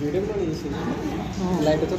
Video కూడా తీసి లైట్తో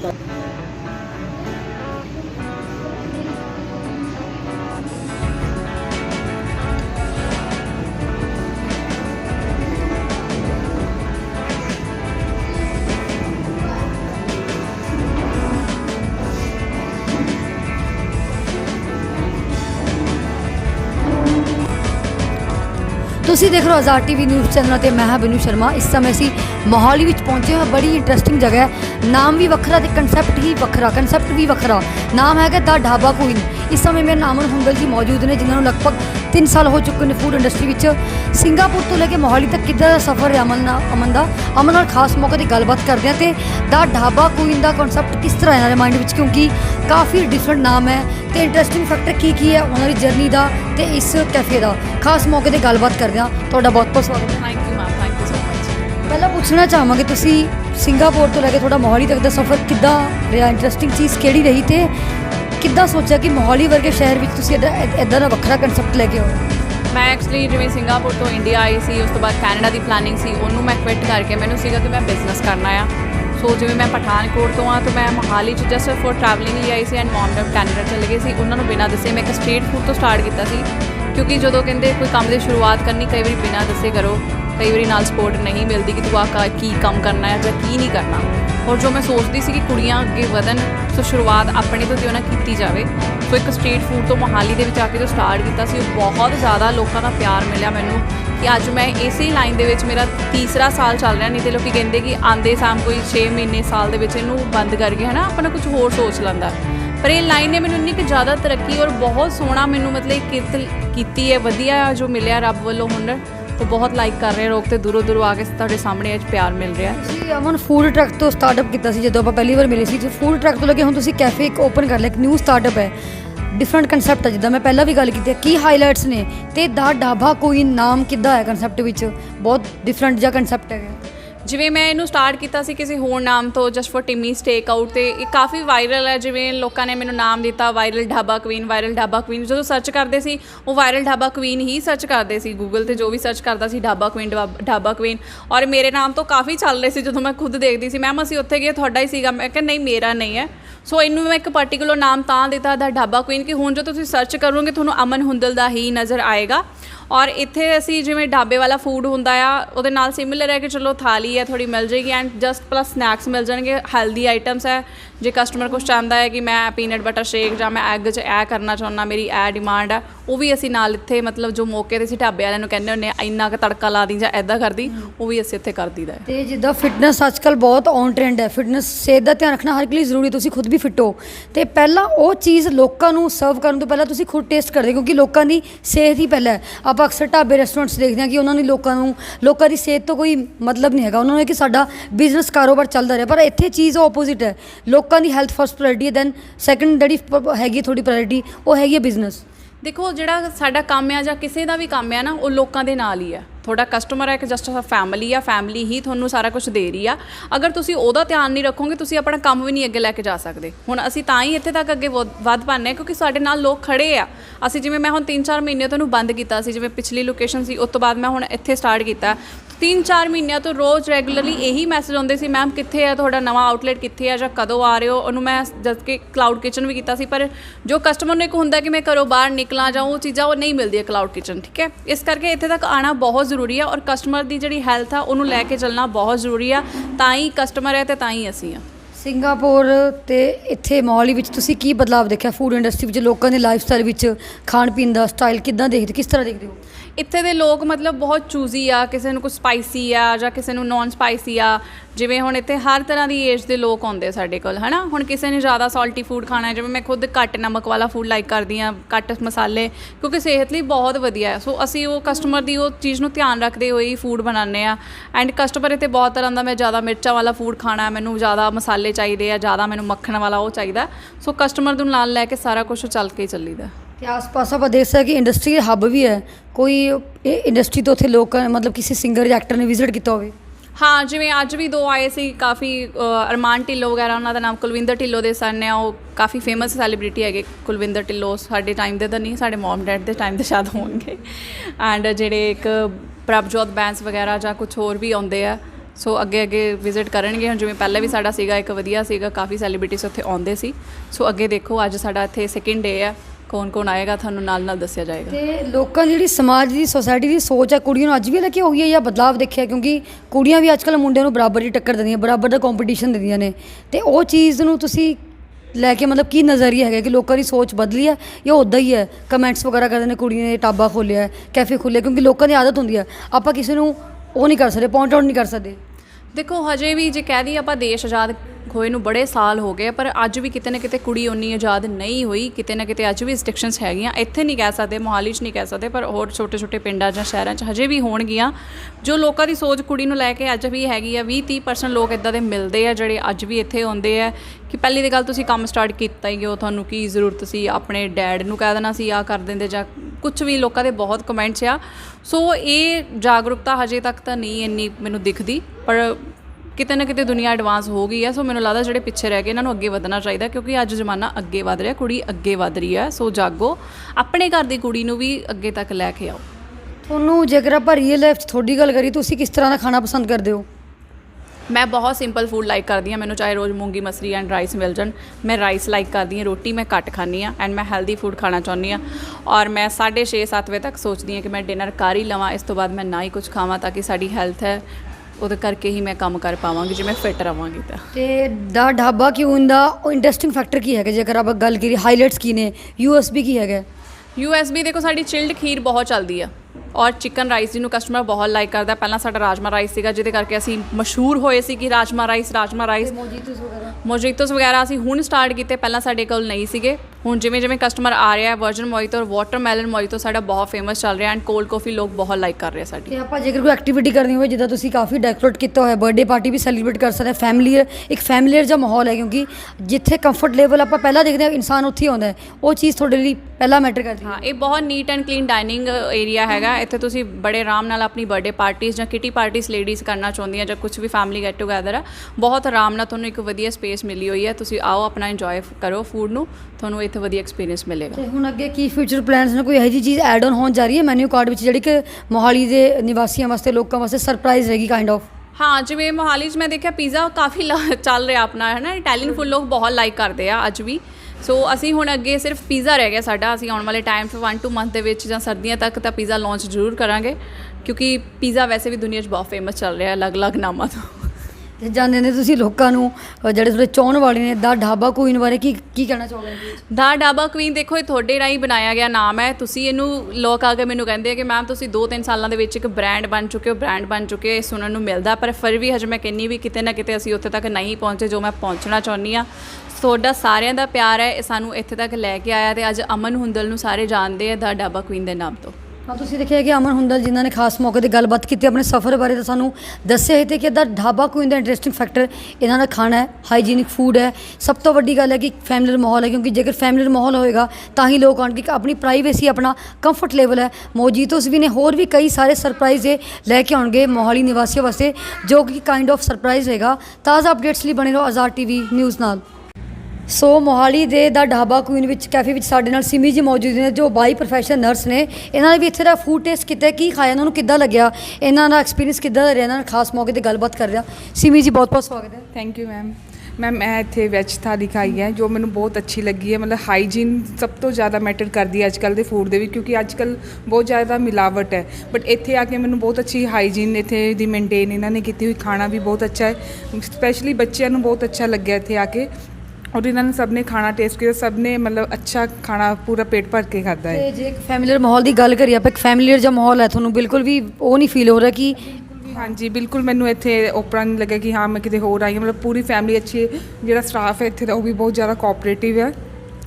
ਤੁਸੀਂ ਦੇਖ ਰਹੇ ਹੋ ਆਜ਼ਾਦ ਟੀਵੀ ਨਿਊਜ਼ ਚੈਨਲ ਤੇ ਮੈਂ ਹਾਂ ਬਿਨੂ ਸ਼ਰਮਾ। ਇਸ ਸਮੇਂ ਅਸੀਂ ਮੋਹਾਲੀ ਵਿੱਚ ਪਹੁੰਚੇ ਹਾਂ। ਬੜੀ ਇੰਟਰਸਟਿੰਗ ਜਗ੍ਹਾ ਹੈ। ਨਾਮ ਵੀ ਵੱਖਰਾ ਤੇ ਕਨਸੈਪਟ ਹੀ ਵੱਖਰਾ ਕਨਸੈਪਟ ਵੀ ਵੱਖਰਾ। ਨਾਮ ਹੈਗਾ ਦਾ ਢਾਬਾ ਕੁਇਨ ਇਸ ਸਮੇਂ ਮੇਰੇ ਨਾਮਨ ਹੁੰਗਲ ਜੀ ਮੌਜੂਦ ਨੇ, ਜਿਨ੍ਹਾਂ ਨੂੰ ਲਗਭਗ 3 ਸਾਲ ਹੋ ਚੁੱਕੇ ਨੇ ਫੂਡ ਇੰਡਸਟਰੀ ਵਿੱਚ। ਸਿੰਗਾਪੁਰ ਤੋਂ ਲੈ ਕੇ ਮੋਹਾਲੀ ਤੱਕ ਕਿੱਦਾਂ ਦਾ ਸਫ਼ਰ ਹੈ ਅਮਨ ਨਾਲ? ਅਮਨ ਦਾ? ਅਮਨ ਨਾਲ ਖਾਸ ਮੌਕੇ ਤੇ ਗੱਲਬਾਤ ਕਰਦੇ ਹਾਂ ਤੇ ਦਾ ਢਾਬਾ ਕੁਈਨ ਦਾ ਕਨਸੈਪਟ ਕਿਸ ਤਰ੍ਹਾਂ ਇਹਨਾਂ ਦੇ ਮਾਈਂਡ ਵਿੱਚ ਕਿਉਂਕਿ ਕਾਫੀ ਡਿਫਰੈਂਟ ਨਾਮ ਹੈ ਤੇ ਇੰਟਰਸਟਿੰਗ ਫੈਕਟਰ ਕੀ ਕੀ ਹੈ ਉਹਨਾਂ ਦੀ ਜਰਨੀ ਦਾ ਤੇ ਇਸ ਕੈਫੇ ਦਾ। ਖਾਸ ਮੌਕੇ ਤੇ ਗੱਲਬਾਤ ਕਰਦੇ ਹਾਂ। ਤੁਹਾਡਾ ਬਹੁਤ ਬਹੁਤ ਸਵਾਗਤ ਹੈ। Thank you ma'am thank you so much ਪਹਿਲਾਂ ਪੁੱਛਣਾ ਚਾਹਾਂਗੇ ਤੁਸੀਂ ਸਿੰਗਾਪੁਰ ਤੋਂ ਲੈ ਕੇ ਤੁਹਾਡਾ ਮੋਹਾਲੀ ਤੱਕ ਦਾ ਸਫ਼ਰ ਕਿੱਦਾਂ ਰਿਹਾ? ਇੰਟਰਸਟਿੰਗ ਚੀਜ਼ ਕਿਹੜੀ ਰਹੀ ਤੇ ਕਿੱਦਾਂ ਸੋਚਿਆ ਕਿ ਮੋਹਾਲੀ ਵਰਗੇ ਸ਼ਹਿਰ ਵਿੱਚ ਤੁਸੀਂ ਇੱਦਾਂ ਇੱਦਾਂ ਦਾ ਵੱਖਰਾ ਕਨਸੈਪਟ ਲੈ ਕੇ ਆਓ? ਮੈਂ ਐਕਚੁਅਲੀ ਜਿਵੇਂ ਸਿੰਗਾਪੁਰ ਤੋਂ ਇੰਡੀਆ ਆਈ ਸੀ, ਉਸ ਤੋਂ ਬਾਅਦ ਕੈਨੇਡਾ ਦੀ ਪਲੈਨਿੰਗ ਸੀ, ਉਹਨੂੰ ਮੈਂ ਕੁਇਟ ਕਰਕੇ ਮੈਨੂੰ ਸੀਗਾ ਕਿ ਮੈਂ ਬਿਜ਼ਨਸ ਕਰਨਾ ਆ। ਸੋ ਜਿਵੇਂ ਮੈਂ ਪਠਾਨਕੋਟ ਤੋਂ ਆ, ਤਾਂ ਮੈਂ ਮੋਹਾਲੀ ਚ ਜਸਟ ਫॉर ਟਰੈਵਲਿੰਗ ਲਈ ਆਈ ਸੀ ਐਂਡ ਮੌਮ ਡੈਡ ਕੈਨੇਡਾ ਚਲੇ ਗਏ ਸੀ। ਉਹਨਾਂ ਨੂੰ ਬਿਨਾਂ ਦੱਸੇ ਮੈਂ ਇੱਕ ਸਟਰੀਟ ਫੂਡ ਤੋਂ ਸਟਾਰਟ ਕੀਤਾ ਸੀ, ਕਿਉਂਕਿ ਜਦੋਂ ਕਹਿੰਦੇ ਕੋਈ ਕੰਮ ਦੀ ਸ਼ੁਰੂਆਤ ਕਰਨੀ, ਕਈ ਵਾਰੀ ਬਿਨਾਂ ਦੱਸੇ ਕਰੋ, ਕਈ ਵਾਰੀ ਨਾਲ ਸਪੋਰਟ ਨਹੀਂ ਮਿਲਦੀ ਕਿ ਤੂੰ ਆ ਕੀ ਕੰਮ ਕਰਨਾ ਹੈ ਜਾਂ ਕੀ ਨਹੀਂ ਕਰਨਾ। ਔਰ ਜੋ ਮੈਂ ਸੋਚਦੀ ਸੀ ਕਿ ਕੁੜੀਆਂ ਅੱਗੇ ਵਧਣ, ਸੋ ਸ਼ੁਰੂਆਤ ਆਪਣੇ ਤੋਂ ਕਿਉਂ ਨਾ ਕੀਤੀ ਜਾਵੇ। ਸੋ ਇੱਕ ਸਟਰੀਟ ਫੂਡ ਤੋਂ ਮੋਹਾਲੀ ਦੇ ਵਿੱਚ ਆ ਕੇ ਜੋ ਸਟਾਰਟ ਕੀਤਾ ਸੀ, ਉਹ ਬਹੁਤ ਜ਼ਿਆਦਾ ਲੋਕਾਂ ਦਾ ਪਿਆਰ ਮਿਲਿਆ ਮੈਨੂੰ ਕਿ ਅੱਜ ਮੈਂ ਇਸੇ ਲਾਈਨ ਦੇ ਵਿੱਚ ਮੇਰਾ ਤੀਸਰਾ ਸਾਲ ਚੱਲ ਰਿਹਾ, ਨਹੀਂ ਤੇ ਲੋਕੀ ਕਹਿੰਦੇ ਕਿ ਆਂਦੇ ਸਾਮ ਕੋਈ 6 ਮਹੀਨੇ ਸਾਲ ਦੇ ਵਿੱਚ ਇਹਨੂੰ ਬੰਦ ਕਰਕੇ ਗਏ ਹਨਾ? ਆਪਣਾ ਕੁਝ ਹੋਰ ਸੋਚ ਲੈਂਦਾ। ਪਰ ਇਹ ਲਾਈਨ ਨੇ ਮੈਨੂੰ ਇੰਨੀ ਕਿ ਜ਼ਿਆਦਾ ਤਰੱਕੀ ਔਰ ਬਹੁਤ ਸੋਹਣਾ ਮੈਨੂੰ ਮਤਲਬ ਇਹ ਕਿਰਤ ਕੀਤੀ ਹੈ, ਵਧੀਆ ਜੋ ਮਿਲਿਆ ਰੱਬ ਵੱਲੋਂ ਹੁਨਰ ਤੇ ਬਹੁਤ ਲਾਈਕ ਕਰ ਰਹੇ ਲੋਕ ਤੇ ਦੂਰੋਂ ਦੂਰੋਂ ਆ ਕੇ ਤੁਹਾਡੇ ਸਾਹਮਣੇ ਅੱਜ ਪਿਆਰ ਮਿਲ ਰਿਹਾ ਜੀ ਅਮਨ ਫੂਡ ਟਰੱਕ ਤੋਂ ਸਟਾਰਟਅਪ ਕੀਤਾ ਸੀ ਜਦੋਂ ਆਪਾਂ ਪਹਿਲੀ ਵਾਰ ਮਿਲੇ ਸੀ ਤੇ ਫੂਡ ਟਰੱਕ ਤੋਂ ਲੱਗੇ ਹੁਣ ਤੁਸੀਂ ਕੈਫੇ ਇੱਕ ਓਪਨ ਕਰ ਲਿਆ ਇੱਕ ਨਿਊ ਸਟਾਰਟਅਪ ਹੈ ਡਿਫਰੈਂਟ ਕਨਸੈਪਟ ਹੈ ਜਿੱਦਾਂ ਮੈਂ ਪਹਿਲਾਂ ਵੀ ਗੱਲ ਕੀਤੀ ਹੈ ਕੀ ਹਾਈਲਾਈਟਸ ਨੇ ਤੇ ਦਾ ਢਾਬਾ ਕੋਈ ਨਾਮ ਕਿੱਦਾਂ ਹੈ ਕਨਸੈਪਟ ਵਿੱਚ ਬਹੁਤ ਡਿਫਰੈਂਟ ਜਿਹਾ ਕਨਸੈਪਟ ਹੈਗਾ ਜਿਵੇਂ ਮੈਂ ਇਹਨੂੰ ਸਟਾਰਟ ਕੀਤਾ ਸੀ ਕਿਸੇ ਹੋਰ ਨਾਮ ਤੋਂ ਜਸਟ ਫॉर ਟਿਮੀ ਟੇਕ ਆਊਟ ਤੇ ਇਹ ਕਾਫੀ ਵਾਇਰਲ ਹੈ, ਜਿਵੇਂ ਲੋਕਾਂ ਨੇ ਮੈਨੂੰ ਨਾਮ ਦਿੱਤਾ viral Dhaba Queen viral Dhaba Queen ਜਦੋਂ ਸਰਚ ਕਰਦੇ ਸੀ, ਉਹ ਵਾਇਰਲ ਢਾਬਾ ਕੁਈਨ ਹੀ ਸਰਚ ਕਰਦੇ ਸੀ ਗੂਗਲ ਤੇ, ਜੋ ਵੀ ਸਰਚ ਕਰਦਾ ਸੀ ਢਾਬਾ ਕੁਈਨ ਢਾਬਾ ਕੁਈਨ ਔਰ ਮੇਰੇ ਨਾਮ ਤੋਂ ਕਾਫੀ ਚੱਲ ਰਹੇ ਸੀ ਜਦੋਂ ਮੈਂ ਖੁਦ ਦੇਖਦੀ ਸੀ। ਮੈਮ, ਅਸੀਂ ਉੱਥੇ ਗਏ, ਤੁਹਾਡਾ ਹੀ ਸੀਗਾ। ਮੈਂ ਕਿਹਾ, ਨਹੀਂ, ਮੇਰਾ ਨਹੀਂ ਹੈ। ਸੋ ਇਹਨੂੰ ਮੈਂ ਇੱਕ ਪਾਰਟਿਕੂਲਰ ਨਾਮ ਤਾਂ ਦਿੱਤਾ ਦਾ ਢਾਬਾ ਕੁਈਨ ਕਿ ਹੁਣ ਜੋ ਤੁਸੀਂ ਸਰਚ ਕਰੋਗੇ, ਤੁਹਾਨੂੰ ਅਮਨ ਹੁੰਦਲ ਦਾ ਹੀ ਨਜ਼ਰ ਆਏਗਾ। ਔਰ ਇੱਥੇ ਅਸੀਂ ਜਿਵੇਂ ਢਾਬੇ ਵਾਲਾ ਫੂਡ ਹੁੰਦਾ ਆ, ਉਹਦੇ ਨਾਲ ਸਿਮਿਲਰ ਹੈ ਕਿ ਚਲੋ ਥਾਲੀ ਹੈ ਥੋੜੀ ਮਿਲ ਜਾਏਗੀ ਐਂਡ ਜਸਟ ਪਲੱਸ ਸਨੈਕਸ ਮਿਲ ਜਾਣਗੇ ਹੈਲਦੀ ਆਈਟਮਸ ਹੈ। ਜੇ ਕਸਟਮਰ ਕੁਛ ਚਾਹੁੰਦਾ ਹੈ ਕਿ ਮੈਂ ਪੀਨਟ ਬਟਰ ਸ਼ੇਕ ਜਾਂ ਮੈਂ ਐਗ 'ਚ ਇਹ ਕਰਨਾ ਚਾਹੁੰਦਾ ਮੇਰੀ ਇਹ ਡਿਮਾਂਡ ਹੈ ਉਹ ਵੀ ਅਸੀਂ ਨਾਲ ਇੱਥੇ ਮਤਲਬ ਜੋ ਮੌਕੇ ਤੇ ਅਸੀਂ ਢਾਬੇ ਵਾਲਿਆਂ ਨੂੰ ਕਹਿੰਦੇ ਹੁੰਦੇ ਆ ਇੰਨਾ ਕੁ ਤੜਕਾ ਲਾ ਦੀ ਜਾਂ ਐਦਾਂ ਕਰਦੀ ਉਹ ਵੀ ਅਸੀਂ ਇੱਥੇ ਕਰ ਦਈਦਾ ਹੈ। ਤੇ ਜਿੱਦਾਂ ਫਿਟਨੈਸ ਅੱਜਕੱਲ ਬਹੁਤ ਔਨ ਟ੍ਰੈਂਡ ਹੈ ਫਿਟਨੈਸ ਸਿਹਤ ਦਾ ਧਿਆਨ ਰੱਖਣਾ ਹਰ ਇੱਕ ਲਈ ਜ਼ਰੂਰੀ ਤੁਸੀਂ ਖੁਦ ਵੀ ਫਿੱਟ ਹੋ। ਤੇ ਪਹਿਲਾਂ ਉਹ ਚੀਜ਼ ਲੋਕਾਂ ਨੂੰ ਸਰਵ ਕਰਨ ਤੋਂ ਪਹਿਲਾਂ ਤੁਸੀਂ ਖੁਦ ਟੇਸਟ ਕਰਦੇ ਕਿਉਂਕਿ ਲੋਕਾਂ ਦੀ ਸਿਹਤ ਹੀ ਪਹਿਲਾਂ ਹੈ। ਆਪਾਂ ਅਕਸਰ ਢਾਬੇ ਰੈਸਟੋਰੈਂਟਸ ਦੇਖਦੇ ਹਾਂ ਕਿ ਉਹਨਾਂ ਨੂੰ ਲੋਕਾਂ ਨੂੰ ਲੋਕਾਂ ਦੀ ਸਿਹਤ ਤੋਂ ਕੋਈ ਮਤਲਬ ਨਹੀਂ ਹੈਗਾ। ਉਹਨਾਂ ਨੂੰ ਕਿ ਸਾਡਾ ਬਿਜ਼ਨਸ ਕਾਰੋਬਾਰ ਚੱਲਦਾ ਰਹੇ ਪਰ ਇੱਥੇ ਚੀਜ਼ ਆਪੋਜ਼ਿਟ ਹੈ। ਲੋਕਾਂ ਲੋਕਾਂ ਦੀ ਹੈਲਥ ਫਸਟ ਪ੍ਰਾਇੋਰਟੀ ਹੈ ਦੈਨ ਸੈਕੰਡ ਜਿਹੜੀ ਪ- ਹੈਗੀ ਤੁਹਾਡੀ ਪ੍ਰਾਇੋਰਟੀ ਉਹ ਹੈਗੀ ਹੈ ਬਿਜ਼ਨਸ ਦੇਖੋ, ਜਿਹੜਾ ਸਾਡਾ ਕੰਮ ਆ ਜਾਂ ਕਿਸੇ ਦਾ ਵੀ ਕੰਮ ਆ ਨਾ, ਉਹ ਲੋਕਾਂ ਦੇ ਨਾਲ ਹੀ ਆ। ਤੁਹਾਡਾ ਕਸਟਮਰ ਹੈ ਕਿ ਜਸਟ ਫੈਮਿਲੀ ਆ ਫੈਮਿਲੀ ਹੀ ਤੁਹਾਨੂੰ ਸਾਰਾ ਕੁਝ ਦੇ ਰਹੀ ਆ। ਅਗਰ ਤੁਸੀਂ ਉਹਦਾ ਧਿਆਨ ਨਹੀਂ ਰੱਖੋਗੇ, ਤੁਸੀਂ ਆਪਣਾ ਕੰਮ ਵੀ ਨਹੀਂ ਅੱਗੇ ਲੈ ਕੇ ਜਾ ਸਕਦੇ। ਹੁਣ ਅਸੀਂ ਤਾਂ ਹੀ ਇੱਥੇ ਤੱਕ ਅੱਗੇ ਵਧ- ਵੱਧ ਪਾਉਂਦੇ ਹਾਂ, ਕਿਉਂਕਿ ਸਾਡੇ ਨਾਲ ਲੋਕ ਖੜੇ ਆ। ਅਸੀਂ ਜਿਵੇਂ ਮੈਂ ਹੁਣ 3-4 ਮਹੀਨੇ ਤੋਂ ਇਹਨੂੰ ਬੰਦ ਕੀਤਾ ਸੀ, ਜਿਵੇਂ ਪਿਛਲੀ ਲੋਕੇਸ਼ਨ ਸੀ, ਉਸ ਤੋਂ ਬਾਅਦ ਮੈਂ ਹੁਣ ਇੱਥੇ ਸਟਾਰਟ ਕੀਤਾ। 3-4 ਮਹੀਨਿਆਂ ਤੋਂ ਰੋਜ਼ ਰੈਗੂਲਰਲੀ ਇਹੀ ਮੈਸੇਜ ਆਉਂਦੇ ਸੀ ਮੈਮ ਕਿੱਥੇ ਆ? ਤੁਹਾਡਾ ਨਵਾਂ ਆਊਟਲੈਟ ਕਿੱਥੇ ਆ? ਜਾਂ ਕਦੋਂ ਆ ਰਹੇ ਹੋ? ਉਹਨੂੰ ਮੈਂ ਜਦ ਕਿ ਕਲਾਊਡ ਕਿਚਨ ਵੀ ਕੀਤਾ ਸੀ, ਪਰ ਜੋ ਕਸਟਮਰ ਨੂੰ ਇੱਕ ਹੁੰਦਾ ਕਿ ਮੈਂ ਘਰੋਂ ਬਾਹਰ ਨਿਕਲਾਂ ਜਾਂ ਉਹ ਚੀਜ਼ਾਂ, ਉਹ ਨਹੀਂ ਮਿਲਦੀਆਂ ਕਲਾਊਡ ਕਿਚਨ ਠੀਕ ਹੈ? ਇਸ ਕਰਕੇ ਇੱਥੇ ਤੱਕ ਆਣਾ ਬਹੁਤ ਜ਼ਰੂਰੀ ਆ ਔਰ ਕਸਟਮਰ ਦੀ ਜਿਹੜੀ ਹੈਲਥ ਆ, ਉਹਨੂੰ ਲੈ ਕੇ ਚੱਲਣਾ ਬਹੁਤ ਜ਼ਰੂਰੀ ਆ। ਤਾਂ ਹੀ ਕਸਟਮਰ ਹੈ ਤੇ ਤਾਂ ਹੀ ਅਸੀਂ ਆ। ਸਿੰਗਾਪੁਰ ਤੇ ਇੱਥੇ ਮੋਹਾਲੀ ਵਿੱਚ ਤੁਸੀਂ ਕੀ ਬਦਲਾਅ ਦੇਖਿਆ? ਫੂਡ ਇੰਡਸਟਰੀ ਵਿੱਚ, ਲੋਕਾਂ ਦੇ ਲਾਈਫ ਸਟਾਈਲ ਵਿੱਚ ਖਾਣ ਪੀਣ ਦਾ ਸਟਾਈਲ ਕਿੱਦਾਂ ਦੇਖਦੇ? ਕਿਸ ਤਰ੍ਹਾਂ ਦੇਖਦੇ ਹੋ? ਇੱਥੇ ਦੇ ਲੋਕ ਮਤਲਬ ਬਹੁਤ ਚੂਜ਼ੀ ਆ, ਕਿਸੇ ਨੂੰ ਕੁਝ ਸਪਾਈਸੀ ਆ ਜਾਂ ਕਿਸੇ ਨੂੰ ਨਾਨ ਸਪਾਈਸੀ ਆ। ਜਿਵੇਂ ਹੁਣ ਇੱਥੇ ਹਰ ਤਰ੍ਹਾਂ ਦੀ ਏਜ ਦੇ ਲੋਕ ਆਉਂਦੇ ਆ ਸਾਡੇ ਕੋਲ, ਹਨਾ? ਹੁਣ ਕਿਸੇ ਨੇ ਜ਼ਿਆਦਾ ਸਾਲਟੀ ਫੂਡ ਖਾਣਾ ਹੈ, ਜਿਵੇਂ ਮੈਂ ਖੁਦ ਘੱਟ ਨਮਕ ਵਾਲਾ ਫੂਡ ਲਾਈਕ ਕਰਦੀ ਆ ਘੱਟ ਮਸਾਲੇ, ਕਿਉਂਕਿ ਸਿਹਤ ਲਈ ਬਹੁਤ ਵਧੀਆ ਹੈ। ਸੋ ਅਸੀਂ ਉਹ ਕਸਟਮਰ ਦੀ ਉਹ ਚੀਜ਼ ਨੂੰ ਧਿਆਨ ਰੱਖਦੇ ਹੋਏ ਹੀ ਫੂਡ ਬਣਾਉਂਦੇ ਆ ਐਂਡ ਕਸਟਮਰ ਇੱਥੇ ਬਹੁਤ ਤਰ੍ਹਾਂ ਦਾ ਮੈਂ ਜ਼ਿਆਦਾ ਮਿਰਚਾਂ ਵਾਲਾ ਫੂਡ ਖਾਣਾ ਹੈ, ਮੈਨੂੰ ਜ਼ਿਆਦਾ ਮਸਾਲੇ ਚਾਹੀਦੇ ਆ, ਜ਼ਿਆਦਾ ਮੈਨੂੰ ਮੱਖਣ ਵਾਲਾ ਉਹ ਚਾਹੀਦਾ। ਸੋ ਕਸਟਮਰ ਨੂੰ ਨਾਲ ਲੈ ਕੇ ਸਾਰਾ ਕੁਝ ਚੱਲ ਕੇ ਹੀ ਚੱਲੀਦਾ। ਤੇ ਆਸ-ਪਾਸ ਆਪਾਂ ਦੇਖ ਸਕਦੇ ਕਿ ਇੰਡਸਟਰੀ ਹੱਬ ਵੀ ਹੈ। ਕੋਈ ਇਹ ਇੰਡਸਟਰੀ ਤੋਂ ਉੱਥੇ ਲੋਕ ਮਤਲਬ ਕਿਸੇ ਸਿੰਗਰ ਜਾਂ ਐਕਟਰ ਨੇ ਵਿਜ਼ਿਟ ਕੀਤਾ ਹੋਵੇ। ਹਾਂ, ਜਿਵੇਂ ਅੱਜ ਵੀ ਦੋ ਆਏ ਸੀ, ਕਾਫੀ ਅਰਮਾਨ ਢਿੱਲੋਂ ਵਗੈਰਾ, ਉਹਨਾਂ ਦਾ ਨਾਮ ਕੁਲਵਿੰਦਰ ਢਿੱਲੋਂ ਦੇ ਸਨ ਨੇ। ਉਹ ਕਾਫੀ ਫੇਮਸ ਸੈਲੀਬ੍ਰਿਟੀ ਹੈਗੇ, ਕੁਲਵਿੰਦਰ ਢਿੱਲੋਂ, ਸਾਡੇ ਟਾਈਮ ਦੇ ਤਾਂ ਨਹੀਂ, ਸਾਡੇ ਮਮ ਡੈਡ ਦੇ ਟਾਈਮ ਦੇ ਸ਼ਾਇਦ ਹੋਣਗੇ। ਐਂਡ ਜਿਹੜੇ ਇੱਕ ਪ੍ਰਭਜੋਤ ਬੈਂਸ ਵਗੈਰਾ ਜਾਂ ਕੁਝ ਹੋਰ ਵੀ ਆਉਂਦੇ ਆ, ਸੋ ਅੱਗੇ ਅੱਗੇ ਵਿਜ਼ਿਟ ਕਰਨਗੇ। ਹੁਣ ਜਿਵੇਂ ਪਹਿਲਾਂ ਵੀ ਸਾਡਾ ਸੀਗਾ, ਇੱਕ ਵਧੀਆ ਸੀਗਾ, ਕਾਫੀ ਸੈਲੀਬ੍ਰਿਟੀਜ਼ ਉੱਥੇ ਆਉਂਦੇ ਸੀ। ਸੋ ਅੱਗੇ ਦੇਖੋ, ਅੱਜ ਸਾਡਾ ਇੱਥੇ ਸੈਕਿੰਡ ਡੇ ਹੈ ਕੌਣ ਕੌਣ ਆਏਗਾ ਤੁਹਾਨੂੰ ਨਾਲ ਨਾਲ ਦੱਸਿਆ ਜਾਏਗਾ। ਤੇ ਲੋਕਾਂ ਦੀ ਜਿਹੜੀ ਸਮਾਜ ਦੀ ਸੋਸਾਇਟੀ ਦੀ ਸੋਚ ਹੈ ਕੁੜੀਆਂ ਨੂੰ ਅੱਜ ਵੀ ਲੱਗੀ ਹੋਈ ਹੈ ਜਾਂ ਬਦਲਾਵ ਦੇਖਿਆ? ਕਿਉਂਕਿ ਕੁੜੀਆਂ ਵੀ ਅੱਜਕੱਲ ਮੁੰਡਿਆਂ ਨੂੰ ਬਰਾਬਰ ਦੀ ਟੱਕਰ ਦਿੰਦੀਆਂ ਬਰਾਬਰ ਦਾ ਕੰਪੀਟੀਸ਼ਨ ਦਿੰਦੀਆਂ ਨੇ। ਤੇ ਉਹ ਚੀਜ਼ ਨੂੰ ਤੁਸੀਂ ਲੈ ਕੇ ਮਤਲਬ ਕੀ ਨਜ਼ਰੀਆ ਹੈਗਾ ਕਿ ਲੋਕਾਂ ਦੀ ਸੋਚ ਬਦਲੀ ਹੈ ਜਾਂ ਉਦਾਂ ਹੀ ਹੈ? ਕਮੈਂਟਸ ਵਗੈਰਾ ਕਰਦੇ ਨੇ ਕੁੜੀ ਨੇ ਟਾਬਾ ਖੋਲਿਆ ਕੈਫੇ ਖੋਲਿਆ ਕਿਉਂਕਿ ਲੋਕਾਂ ਦੀ ਆਦਤ ਹੁੰਦੀ ਹੈ ਆਪਾਂ ਕਿਸੇ ਨੂੰ ਉਹ ਨਹੀਂ ਕਰ ਸਕਦੇ ਪੁਆਇੰਟ ਆਊਟ ਨਹੀਂ ਕਰ ਸਕਦੇ। ਦੇਖੋ ਹਜੇ ਵੀ ਜੇ ਕਹਿ ਦਈਏ ਆਪਾਂ ਦੇਸ਼ ਆਜ਼ਾਦ ਹੋਏ ਨੂੰ ਬੜੇ ਸਾਲ ਹੋ ਗਏ ਪਰ ਅੱਜ ਵੀ ਕਿਤੇ ਨਾ ਕਿਤੇ ਕੁੜੀ ਉਨੀ ਆਜ਼ਾਦ ਨਹੀਂ ਹੋਈ, ਕਿਤੇ ਨਾ ਕਿਤੇ ਅੱਜ ਵੀ ਰਿਸਟ੍ਰਿਕਸ਼ਨਸ ਹੈਗੀਆਂ। ਇੱਥੇ ਨਹੀਂ ਕਹਿ ਸਕਦੇ, ਮੋਹਾਲੀ 'ਚ ਨਹੀਂ ਕਹਿ ਸਕਦੇ, ਪਰ ਹੋਰ ਛੋਟੇ ਛੋਟੇ ਪਿੰਡਾਂ ਜਾਂ ਸ਼ਹਿਰਾਂ 'ਚ ਹਜੇ ਵੀ ਹੋਣਗੀਆਂ। ਜੋ ਲੋਕਾਂ ਦੀ ਸੋਚ ਕੁੜੀ ਨੂੰ ਲੈ ਕੇ ਅੱਜ ਵੀ ਹੈਗੀ ਆ 20 30% ਲੋਕ ਇਦਾਂ ਦੇ ਮਿਲਦੇ ਆ, ਜਿਹੜੇ ਅੱਜ ਵੀ ਇੱਥੇ ਆਉਂਦੇ ਆ। ਕਿ ਪਹਿਲੀ ਦੀ ਗੱਲ ਤੁਸੀਂ ਕੰਮ ਸਟਾਰਟ ਕੀਤਾ ਹੀ ਹੋ ਤੁਹਾਨੂੰ ਕੀ ਜ਼ਰੂਰਤ ਸੀ? ਆਪਣੇ ਡੈਡ ਨੂੰ ਕਹਿ ਦੇਣਾ ਸੀ ਆ ਕਰ ਦਿੰਦੇ ਜਾਂ ਕੁਝ ਵੀ ਲੋਕਾਂ ਦੇ ਬਹੁਤ ਕਮੈਂਟਸ ਆ। ਸੋ ਇਹ ਜਾਗਰੂਕਤਾ ਹਜੇ ਤੱਕ ਤਾਂ ਨਹੀਂ ਇੰਨੀ ਮੈਨੂੰ ਦਿਖਦੀ, ਪਰ ਕਿਤੇ ਨਾ ਕਿਤੇ ਦੁਨੀਆ ਐਡਵਾਂਸ ਹੋ ਗਈ ਹੈ ਸੋ ਮੈਨੂੰ ਲੱਗਦਾ ਜਿਹੜੇ ਪਿੱਛੇ ਰਹਿ ਗਏ ਇਹਨਾਂ ਨੂੰ ਅੱਗੇ ਵਧਣਾ ਚਾਹੀਦਾ ਕਿਉਂਕਿ ਅੱਜ ਜ਼ਮਾਨਾ ਅੱਗੇ ਵਧ ਰਿਹਾ ਕੁੜੀ ਅੱਗੇ ਵਧ ਰਹੀ ਹੈ ਸੋ ਜਾਗੋ ਆਪਣੇ ਘਰ ਦੀ ਕੁੜੀ ਨੂੰ ਵੀ ਅੱਗੇ ਤੱਕ ਲੈ ਕੇ ਆਓ। ਤੁਹਾਨੂੰ ਜੇਕਰ ਆਪਾਂ ਰੀਅਲ ਲਾਈਫ 'ਚ ਤੁਹਾਡੀ ਗੱਲ ਕਰੀ ਤੁਸੀਂ ਕਿਸ ਤਰ੍ਹਾਂ ਦਾ ਖਾਣਾ ਪਸੰਦ ਕਰਦੇ ਹੋ? ਮੈਂ ਬਹੁਤ ਸਿੰਪਲ ਫੂਡ ਲਾਈਕ ਕਰਦੀ ਹਾਂ ਮੈਨੂੰ ਚਾਹੇ ਰੋਜ਼ ਮੂੰਗੀ ਮਸਰੀ ਐਂਡ ਰਾਈਸ ਮਿਲ ਜਾਣ ਮੈਂ ਰਾਈਸ ਲਾਈਕ ਕਰਦੀ ਹਾਂ ਰੋਟੀ ਮੈਂ ਘੱਟ ਖਾਂਦੀ ਹਾਂ ਐਂਡ ਮੈਂ ਹੈਲਦੀ ਫੂਡ ਖਾਣਾ ਚਾਹੁੰਦੀ ਹਾਂ ਔਰ ਮੈਂ 6:30 7 ਵਜੇ ਤੱਕ ਸੋਚਦੀ ਹਾਂ ਕਿ ਮੈਂ ਡਿਨਰ ਕਰ ਹੀ ਲਵਾਂ ਇਸ ਤੋਂ ਬਾਅਦ ਮੈਂ ਨਾ ਹੀ ਕੁਝ ਖਾਵਾਂ ਤਾਂ ਕਿ ਸਾਡੀ ਹੈਲਥ ਹੈ ਉਹਦੇ ਕਰਕੇ ਹੀ ਮੈਂ ਕੰਮ ਕਰ ਪਾਵਾਂਗੀ ਜੇ ਮੈਂ ਫਿਟ ਰਵਾਂਗੀ ਤਾਂ। ਤੇ ਦਾ ਢਾਬਾ ਕਿਉਂ ਦਾ ਉਹ ਇੰਟਰਸਟਿੰਗ ਫੈਕਟਰ ਕੀ ਹੈਗਾ? ਜੇਕਰ ਆਪਾਂ ਗੱਲ ਕਰੀ ਹਾਈਲਾਈਟਸ ਕੀ ਨੇ? ਯੂਐਸਬੀ ਕੀ ਹੈਗਾ? ਯੂਐਸਬੀ ਦੇਖੋ ਸਾਡੀ ਚਿਲਡ ਖੀਰ ਬਹੁਤ ਚੱਲਦੀ ਆ। ਔਰ ਚਿਕਨ ਰਾਈਸ ਜਿਹਨੂੰ ਕਸਟਮਰ ਬਹੁਤ ਲਾਈਕ ਕਰਦਾ। ਪਹਿਲਾਂ ਸਾਡਾ ਰਾਜਮਾ ਰਾਈਸ ਸੀਗਾ ਜਿਹਦੇ ਕਰਕੇ ਅਸੀਂ ਮਸ਼ਹੂਰ ਹੋਏ ਸੀ ਕਿ rajma rice rajma rice mojitos ਵਗੈਰਾ? ਮੋਜੀਟੋਸ ਵਗੈਰਾ ਅਸੀਂ ਹੁਣ ਸਟਾਰਟ ਕੀਤੇ ਪਹਿਲਾਂ ਸਾਡੇ ਕੋਲ ਨਹੀਂ ਸੀਗੇ। ਹੁਣ ਜਿਵੇਂ ਜਿਵੇਂ ਕਸਟਮਰ ਆ ਰਿਹਾ ਹੈ ਵਰਜਨ ਮੋਜੀਟੋ ਔਰ ਵਾਟਰਮੈਲਨ ਮੋਜੀਟੋ ਸਾਡਾ ਬਹੁਤ ਫੇਮਸ ਚੱਲ ਰਿਹਾ ਐਂਡ ਕੋਲਡ ਕਾਫੀ ਲੋਕ ਬਹੁਤ ਲਾਈਕ ਕਰ ਰਹੇ ਆ ਸਾਡੀ। ਤੇ ਆਪਾਂ ਜੇਕਰ ਕੋਈ ਐਕਟੀਵਿਟੀ ਕਰਨੀ ਹੋਵੇ, ਜਿੱਦਾਂ ਤੁਸੀਂ ਕਾਫੀ ਡੈਕੋਰੇਟ ਕੀਤਾ ਹੋਇਆ ਬਰਥਡੇ ਪਾਰਟੀ ਵੀ ਸੈਲੀਬ੍ਰੇਟ ਕਰ ਸਕਦੇ ਫੈਮਿਲੀਅਰ ਇੱਕ ਫੈਮਿਲੀਅਰ ਜਿਹਾ ਮਾਹੌਲ ਹੈ ਕਿਉਂਕਿ ਜਿੱਥੇ ਕੰਫਰਟ ਲੈਵਲ ਆਪਾਂ ਪਹਿਲਾਂ ਦੇਖਦੇ ਹਾਂ, ਇਨਸਾਨ ਉੱਥੇ ਹੀ ਆਉਂਦਾ ਹੈ। ਉਹ ਚੀਜ਼ ਤੁਹਾਡੇ ਲਈ ਪਹਿਲਾਂ ਮੈਟਰ ਕਰਦੀ ਹੈ ਇਹ ਬਹੁਤ neat and clean dining area ਹੈਗਾ। ਇੱਥੇ ਤੁਸੀਂ ਬੜੇ ਆਰਾਮ ਨਾਲ ਆਪਣੀ ਬਰਥਡੇ ਪਾਰਟੀਆਂ ਜਾਂ ਕਿਟੀ ਪਾਰਟੀਆਂ ਲੇਡੀਜ਼ ਕਰਨਾ ਚਾਹੁੰਦੀਆਂ ਜਾਂ ਕੁਝ ਵੀ ਫੈਮਿਲੀ ਗੈਟ ਟੂਗੇਦਰ ਆ ਬਹੁਤ ਆਰਾਮ ਨਾਲ ਤੁਹਾਨੂੰ ਇੱਕ ਵਧੀਆ ਸਪੇਸ ਮਿਲੀ ਹੋਈ ਹੈ। ਤੁਸੀਂ ਆਓ ਆਪਣਾ ਇੰਜੋਏ ਕਰੋ ਫੂਡ ਨੂੰ ਤੁਹਾਨੂੰ ਇੱਥੇ ਵਧੀਆ ਐਕਸਪੀਰੀਅੰਸ ਮਿਲੇਗਾ। ਤੇ ਹੁਣ ਅੱਗੇ ਕੀ ਫਿਊਚਰ ਪਲਾਨਸ ਨੇ? ਕੋਈ ਇਹੋ ਜਿਹੀ ਚੀਜ਼ ਐਡ ਆਨ ਹੋਣ ਜਾ ਰਹੀ ਹੈ ਮੈਨੂ ਕਾਰਡ ਵਿੱਚ ਜਿਹੜੀ ਕਿ ਮੋਹਾਲੀ ਦੇ ਨਿਵਾਸੀਆਂ ਵਾਸਤੇ ਲੋਕਾਂ ਵਾਸਤੇ ਸਰਪ੍ਰਾਈਜ਼ ਰਹੇਗੀ ਕਾਈਂਡ ਆਫ ਹਾਂ ਜਿਵੇਂ ਮੋਹਾਲੀ 'ਚ ਮੈਂ ਦੇਖਿਆ ਪੀਜ਼ਾ ਕਾਫੀ ਚੱਲ ਰਿਹਾ ਆਪਣਾ ਹੈ ਨਾ? ਇਟਾਲੀਅਨ ਫੂਡ ਲੋਕ ਬਹੁਤ ਲਾਈਕ ਕਰਦੇ ਆ ਅੱਜ ਵੀ। ਸੋ ਅਸੀਂ ਹੁਣ ਅੱਗੇ ਸਿਰਫ ਪੀਜ਼ਾ ਰਹਿ ਗਿਆ ਸਾਡਾ। ਅਸੀਂ ਆਉਣ ਵਾਲੇ ਟਾਈਮ 'ਚ 1 2 ਮੰਥ ਦੇ ਵਿੱਚ ਜਾਂ ਸਰਦੀਆਂ ਤੱਕ ਤਾਂ ਪੀਜ਼ਾ ਲਾਂਚ ਜ਼ਰੂਰ ਕਰਾਂਗੇ। ਕਿਉਂਕਿ ਪੀਜ਼ਾ ਵੈਸੇ ਵੀ ਦੁਨੀਆ 'ਚ ਬਹੁਤ ਫੇਮਸ ਚੱਲ ਰਿਹਾ ਅਲੱਗ-ਅਲੱਗ ਨਾਮਾਂ ਤੋਂ। ਤੇ ਜਾਣਦੇ ਨੇ ਤੁਸੀਂ ਲੋਕਾਂ ਨੂੰ ਅ, ਜਿਹੜੇ ਤੁਹਾਡੇ ਚਾਹਣ ਵਾਲੇ ਨੇ ਦਾ ਢਾਬਾ ਕੁਈਨ ਬਾਰੇ ਕੀ ਕੀ ਕਹਿਣਾ ਚਾਹੋਗੇ? ਦਾ ਡਾਬਾ ਕੁਈਨ ਦੇਖੋ ਇਹ ਤੁਹਾਡੇ ਰਾਹੀਂ ਬਣਾਇਆ ਗਿਆ ਨਾਮ ਹੈ। ਤੁਸੀਂ ਇਹਨੂੰ ਲੋਕ ਆ ਕੇ ਮੈਨੂੰ ਕਹਿੰਦੇ ਆ ਕਿ ਮੈਮ ਤੁਸੀਂ 2-3 ਸਾਲਾਂ ਦੇ ਵਿੱਚ ਇੱਕ ਬ੍ਰਾਂਡ ਬਣ ਚੁੱਕੇ ਹੋ ਬ੍ਰਾਂਡ ਬਣ ਚੁੱਕੇ ਹੋ, ਇਹ ਸੁਣਨ ਨੂੰ ਮਿਲਦਾ। ਪਰ ਫਿਰ ਵੀ ਹਜੇ ਮੈਂ ਕਹਿੰਨੀ ਵੀ ਕਿਤੇ ਨਾ ਕਿਤੇ ਅਸੀਂ ਉੱਥੇ ਤੱਕ ਨਹੀਂ ਪਹੁੰਚੇ ਜੋ ਮੈਂ ਪਹੁੰਚਣਾ ਚਾਹੁੰਦੀ ਆ ਤੁਹਾਡਾ ਸਾਰਿਆਂ ਦਾ ਪਿਆਰ ਹੈ, ਇਹ ਸਾਨੂੰ ਇੱਥੇ ਤੱਕ ਲੈ ਕੇ ਆਇਆ ਤੇ ਅੱਜ ਅਮਨ ਹੁੰਦਲ ਨੂੰ ਸਾਰੇ ਜਾਣਦੇ ਆ, ਦਾ ਡਾਬਾ ਕੁਈਨ ਦੇ ਨਾਮ ਤੋਂ। ਹਾਂ, ਤੁਸੀਂ ਦੇਖਿਆ ਕਿ ਅਮਨ ਹੁੰਦਲ ਜਿਨ੍ਹਾਂ ਨੇ ਖਾਸ ਮੌਕੇ ਤੇ ਗੱਲਬਾਤ ਕੀਤੀ, ਆਪਣੇ ਸਫ਼ਰ ਬਾਰੇ ਤਾਂ ਸਾਨੂੰ ਦੱਸਿਆ ਹੀ ਤੇ ਕਿ ਦਾ ਢਾਬਾ ਕੁਈਨ ਦਾ ਇੰਟਰਸਟਿੰਗ ਫੈਕਟਰ ਇਹਨਾਂ ਦਾ ਖਾਣਾ ਹੈ ਹਾਈਜੀਨਿਕ ਫੂਡ ਹੈ। ਸਭ ਤੋਂ ਵੱਡੀ ਗੱਲ ਹੈ ਕਿ ਫੈਮਿਲੀਅਰ ਮਾਹੌਲ ਹੈ, ਕਿਉਂਕਿ ਜੇਕਰ ਫੈਮਿਲੀਅਰ ਮਾਹੌਲ ਹੋਏਗਾ, ਤਾਂ ਹੀ ਲੋਕ ਆਉਣਗੇ ਕਿ ਆਪਣੀ ਪ੍ਰਾਈਵੇਸੀ ਆਪਣਾ ਕੰਫਰਟ ਲੈਵਲ ਹੈ। ਮੋਜੀਤੋਸ ਵੀ ਨੇ ਹੋਰ ਵੀ ਕਈ ਸਾਰੇ ਸਰਪ੍ਰਾਈਜ਼ ਲੈ ਕੇ ਆਉਣਗੇ ਮੋਹਾਲੀ ਨਿਵਾਸੀਆਂ ਵਾਸਤੇ, ਜੋ ਕਿ ਕਾਈਂਡ ਆਫ ਸਰਪ੍ਰਾਈਜ਼ ਰਹੇਗਾ ਤਾਜ਼ਾ ਅਪਡੇਟਸ ਲਈ ਬਣੇ ਰਹੋ ਆਜ਼ਾਦ ਟੀਵੀ ਨਿਊਜ਼ ਨਾਲ। ਸੋ ਮੋਹਾਲੀ ਦੇ ਦਾ ਢਾਬਾ ਕੁਈਨ ਵਿੱਚ ਕੈਫੇ ਵਿੱਚ ਸਾਡੇ ਨਾਲ ਸਿਮੀ ਜੀ ਮੌਜੂਦ ਨੇ, ਜੋ ਬਾਈ ਪ੍ਰੋਫੈਸ਼ਨਲ ਨਰਸ ਨੇ। ਇਹਨਾਂ ਨੇ ਵੀ ਇੱਥੇ ਦਾ ਫੂਡ ਟੇਸਟ ਕੀਤਾ ਕੀ ਖਾਇਆ? ਇਹਨਾਂ ਨੂੰ ਕਿੱਦਾਂ ਲੱਗਿਆ? ਇਹਨਾਂ ਦਾ ਐਕਸਪੀਰੀਅੰਸ ਕਿੱਦਾਂ ਦਾ ਰਿਹਾ? ਇਹਨਾਂ ਨਾਲ ਖਾਸ ਮੌਕੇ ਤੇ ਗੱਲਬਾਤ ਕਰ ਰਿਹਾ ਸਿਮੀ ਜੀ, ਬਹੁਤ ਬਹੁਤ ਸਵਾਗਤ ਹੈ। ਥੈਂਕ ਯੂ ਮੈਮ ਮੈਮ ਮੈਂ ਇੱਥੇ ਵੈਜ ਥਾਲੀ ਖਾਈ ਹੈ, ਜੋ ਮੈਨੂੰ ਬਹੁਤ ਅੱਛੀ ਲੱਗੀ ਹੈ। ਮਤਲਬ ਹਾਈਜੀਨ ਸਭ ਤੋਂ ਜ਼ਿਆਦਾ ਮੈਟਰ ਕਰਦੀ ਹੈ ਅੱਜ ਕੱਲ੍ਹ ਦੇ ਫੂਡ ਦੇ ਵਿੱਚ, ਕਿਉਂਕਿ ਅੱਜ ਕੱਲ੍ਹ ਬਹੁਤ ਜ਼ਿਆਦਾ ਮਿਲਾਵਟ ਹੈ। ਬਟ ਇੱਥੇ ਆ ਕੇ ਮੈਨੂੰ ਬਹੁਤ ਅੱਛੀ ਹਾਈਜੀਨ ਇੱਥੇ ਦੀ ਮੇਨਟੇਨ ਇਹਨਾਂ ਨੇ ਕੀਤੀ ਹੋਈ, ਖਾਣਾ ਵੀ ਬਹੁਤ ਅੱਛਾ ਹੈ। ਸਪੈਸ਼ਲੀ ਬੱਚਿਆਂ ਨੂੰ ਬਹੁਤ ਅੱਛਾ ਲੱਗਿਆ ਇੱਥੇ ਆ ਕੇ। ਔਰ ਇਹਨਾਂ ਨੇ ਸਭ ਨੇ ਖਾਣਾ ਟੇਸਟ ਕੀਤਾ ਸਭ ਨੇ ਮਤਲਬ ਅੱਛਾ ਖਾਣਾ ਪੂਰਾ ਪੇਟ ਭਰ ਕੇ ਖਾਦਾ ਹੈ। ਤੇ ਜੇ ਇੱਕ ਫੈਮਿਲੀਅਰ ਮਾਹੌਲ ਦੀ ਗੱਲ ਕਰੀਏ ਆਪਾਂ ਇੱਕ ਫੈਮਿਲੀਅਰ ਜਿਹਾ ਮਾਹੌਲ ਹੈ ਤੁਹਾਨੂੰ ਬਿਲਕੁਲ ਵੀ ਉਹ ਨਹੀਂ ਫੀਲ ਹੋ ਰਿਹਾ ਕਿ ਹਾਂਜੀ ਬਿਲਕੁਲ ਮੈਨੂੰ ਇੱਥੇ ਓਪਰਾ ਨਹੀਂ ਲੱਗਾ ਕਿ ਹਾਂ ਮੈਂ ਕਿਤੇ ਹੋਰ ਆਈ ਹਾਂ ਮਤਲਬ ਪੂਰੀ ਫੈਮਿਲੀ ਅੱਛੀ ਹੈ ਜਿਹੜਾ ਸਟਾਫ ਹੈ ਇੱਥੇ ਦਾ ਉਹ ਵੀ ਬਹੁਤ ਜ਼ਿਆਦਾ ਕੋਆਪਰੇਟਿਵ ਹੈ।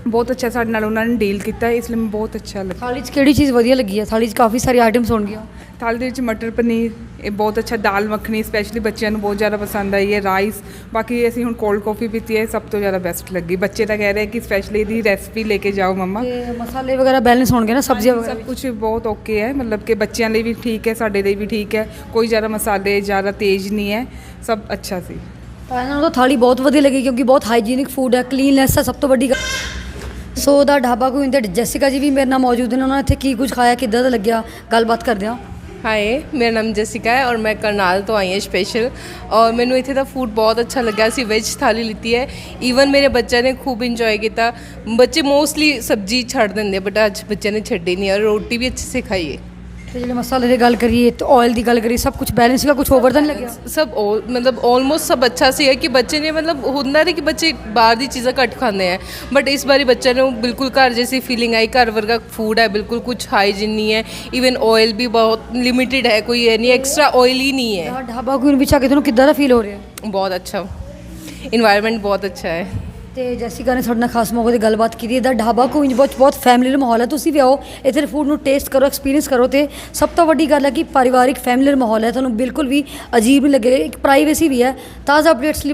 ਬਹੁਤ ਅੱਛਾ ਸਾਡੇ ਨਾਲ ਉਹਨਾਂ ਨੇ ਡੀਲ ਕੀਤਾ ਇਸ ਲਈ ਮੈਨੂੰ ਬਹੁਤ ਅੱਛਾ ਲੱਗਾ। ਥਾਲੀ 'ਚ ਕਿਹੜੀ ਚੀਜ਼ ਵਧੀਆ ਲੱਗੀ ਹੈ ਥਾਲੀ 'ਚ ਕਾਫੀ ਸਾਰੀ ਆਈਟਮਸ ਹੋਣਗੀਆਂ। ਥਾਲੀ ਦੇ ਵਿੱਚ ਮਟਰ ਪਨੀਰ ਇਹ ਬਹੁਤ ਅੱਛਾ ਦਾਲ ਮੱਖਣੀ ਸਪੈਸ਼ਲੀ ਬੱਚਿਆਂ ਨੂੰ ਬਹੁਤ ਜ਼ਿਆਦਾ ਪਸੰਦ ਆਈ ਹੈ ਰਾਈਸ ਬਾਕੀ ਅਸੀਂ ਹੁਣ ਕੋਲਡ ਕਾਫੀ ਪੀਤੀ ਹੈ ਸਭ ਤੋਂ ਜ਼ਿਆਦਾ ਬੈਸਟ ਲੱਗੀ। ਬੱਚੇ ਤਾਂ ਕਹਿ ਰਹੇ ਕਿ ਸਪੈਸ਼ਲੀ ਇਹਦੀ ਰੈਸਪੀ ਲੈ ਕੇ ਜਾਓ ਮੰਮਾ। ਤੇ ਮਸਾਲੇ ਵਗੈਰਾ ਬੈਲੈਂਸ ਹੋਣਗੇ ਨਾ ਸਬਜ਼ੀਆਂ ਵਗੈਰਾ ਸਭ ਕੁਝ ਬਹੁਤ ਓਕੇ ਹੈ ਮਤਲਬ ਕਿ ਬੱਚਿਆਂ ਲਈ ਵੀ ਠੀਕ ਹੈ ਸਾਡੇ ਲਈ ਵੀ ਠੀਕ ਹੈ। ਕੋਈ ਜ਼ਿਆਦਾ ਮਸਾਲੇ ਜ਼ਿਆਦਾ ਤੇਜ਼ ਨਹੀਂ ਹੈ ਸਭ ਅੱਛਾ ਸੀ। ਤਾਂ ਇਹਨਾਂ ਨੂੰ ਤਾਂ ਥਾਲੀ ਬਹੁਤ ਵਧੀਆ ਲੱਗੀ ਕਿਉਂਕਿ ਬਹੁਤ ਹਾਈਜੀਨਿਕ ਫੂਡ ਹੈ ਕਲੀਨਨੈਸ ਹੈ ਸਭ ਤੋਂ ਵੱਡੀ ਗੱਲ। ਸੋ ਦਾ ਢਾਬਾ ਕੋਈ ਇੰਦਰ ਜੈਸਿਕਾ ਜੀ ਵੀ ਮੇਰੇ ਨਾਲ ਮੌਜੂਦ ਨੇ, ਉਹਨਾਂ ਨੇ ਇੱਥੇ ਕੀ ਕੁਝ ਖਾਇਆ, ਕਿੱਦਾਂ ਦਾ ਲੱਗਿਆ? ਗੱਲਬਾਤ ਕਰਦੇ ਹਾਂ। ਹਾਏ ਮੇਰਾ ਨਾਮ ਜੈਸਿਕਾ ਹੈ ਔਰ ਮੈਂ ਕਰਨਾਲ ਤੋਂ ਆਈ ਹਾਂ ਸਪੈਸ਼ਲ ਔਰ ਮੈਨੂੰ ਇੱਥੇ ਦਾ ਫੂਡ ਬਹੁਤ ਅੱਛਾ ਲੱਗਾ ਸੀ ਵੈਜ ਥਾਲੀ ਲਿੱਤੀ ਹੈ। ਈਵਨ ਮੇਰੇ ਬੱਚਿਆਂ ਨੇ ਖੂਬ ਇੰਜੋਏ ਕੀਤਾ। ਬੱਚੇ ਮੋਸਟਲੀ ਸਬਜੀ ਛੱਡ ਦਿੰਦੇ ਬਟ ਅੱਜ ਬੱਚਿਆਂ ਨੇ ਛੱਡੀ ਨਹੀਂ, ਔਰ ਰੋਟੀ ਵੀ ਅੱਛੇ ਸੇ ਖਾਈ ਹੈ ਤੇ ਜਿਹੜੇ ਮਸਾਲੇ ਦੀ ਗੱਲ ਕਰੀਏ ਤੇ ਆਇਲ ਦੀ ਗੱਲ ਕਰੀਏ ਸਭ ਕੁਝ ਬੈਲੈਂਸ ਸੀਗਾ ਕੁਝ ਓਵਰ ਤਾਂ ਨਹੀਂ ਲੱਗਿਆ? ਸਭ all- ਮਤਲਬ ਆਲਮੋਸਟ ਸਭ ਅੱਛਾ ਸੀ ਕਿ ਬੱਚੇ ਨੇ ਮਤਲਬ ਹੁੰਦਾ ਨਹੀਂ ਕਿ ਬੱਚੇ ਬਾਹਰ ਦੀ ਚੀਜ਼ਾਂ ਘੱਟ ਖਾਂਦੇ ਆ। ਬਟ ਇਸ ਵਾਰੀ ਬੱਚਿਆਂ ਨੂੰ ਬਿਲਕੁਲ ਘਰ ਜੈਸੀ ਫੀਲਿੰਗ ਆਈ ਘਰ ਵਰਗਾ ਫੂਡ ਹੈ ਬਿਲਕੁਲ ਕੁਝ ਹਾਈਜੀਨ ਨਹੀਂ ਹੈ। ਇਵਨ ਆਇਲ ਵੀ ਬਹੁਤ ਲਿਮਿਟਿਡ ਹੈ ਕੋਈ ਇਹ ਨਹੀਂ ਐਕਸਟਰਾ ਆਇਲੀ ਨਹੀਂ ਹੈ। ਢਾਬਾ ਕੁਈਨ ਵਿੱਚ ਕੇ ਤੁਹਾਨੂੰ ਕਿੱਦਾਂ ਦਾ ਫੀਲ ਹੋ ਰਿਹਾ? ਬਹੁਤ ਅੱਛਾ। ਇਨਵਾਇਰਨਮੈਂਟ ਬਹੁਤ ਅੱਛਾ ਹੈ। ਤੇ ਜੈਸਿਕਾ ਨੇ ਤੁਹਾਡੇ ਨਾਲ ਖਾਸ ਮੌਕੇ ਤੇ ਗੱਲਬਾਤ ਕੀਤੀ ਇਹਦਾ ਢਾਬਾ ਕੁਈਨ ਬਹੁਤ ਬਹੁਤ ਫੈਮਿਲੀ ਮਾਹੌਲ ਹੈ। ਤੁਸੀਂ ਵੀ ਆਓ, ਇੱਥੇ ਫੂਡ ਨੂੰ ਟੇਸਟ ਕਰੋ ਐਕਸਪੀਰੀਅੰਸ ਕਰੋ ਤੇ ਸਭ ਤੋਂ ਵੱਡੀ ਗੱਲ ਹੈ ਕਿ ਪਰਿਵਾਰਿਕ ਫੈਮਿਲੀ ਮਾਹੌਲ ਹੈ। ਤੁਹਾਨੂੰ ਬਿਲਕੁਲ ਵੀ ਅਜੀਬ ਨਹੀਂ ਲੱਗੇਗਾ ਇੱਕ ਪ੍ਰਾਈਵੇਸੀ ਵੀ ਹੈ। ਤਾਜ਼ਾ ਅਪਡੇਟਸ ਲਈ